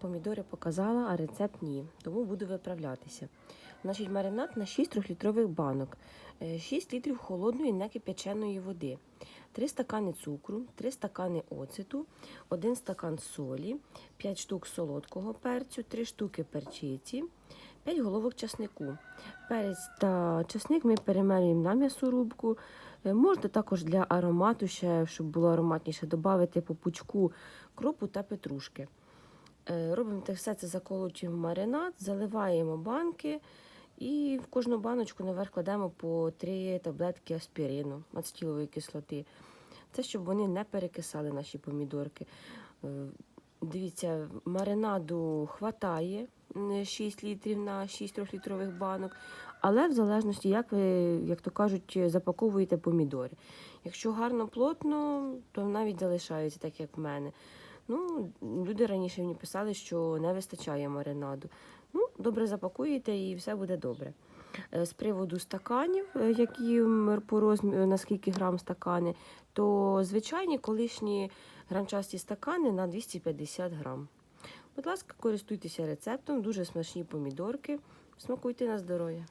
Помідори показала, а рецепт ні, тому буду виправлятися. Значить, маринад на 6 трьохлітрових банок, 6 літрів холодної некипяченої води, 3 стакани цукру, 3 стакани оцету, 1 стакан солі, 5 штук солодкого перцю, 3 штуки перчиці, 5 головок часнику. Перець та часник ми перемелюємо на м'ясорубку. Е, Можна також для аромату, ще, щоб було ароматніше, додати по пучку кропу та петрушки. Е, Робимо все це заколочуємо маринад, заливаємо банки і в кожну баночку наверх кладемо по 3 таблетки аспірину, ацетилової кислоти. Це щоб вони не перекисали наші помідорки. Е, Дивіться, маринаду хватає 6 літрів на 6 трьохлітрових банок, але в залежності, як ви, як то кажуть, запаковуєте помідори. Якщо гарно плотно, то навіть залишається, так як в мене. Ну, люди раніше мені писали, що не вистачає маринаду. Ну, добре запакуєте і все буде добре. Е, З приводу стаканів, е, які по розміру, наскільки грам стакани, то звичайні колишні грамчасті стакани на 250 грам. Будь ласка, користуйтеся рецептом, дуже смачні помідорки. Смакуйте на здоров'я.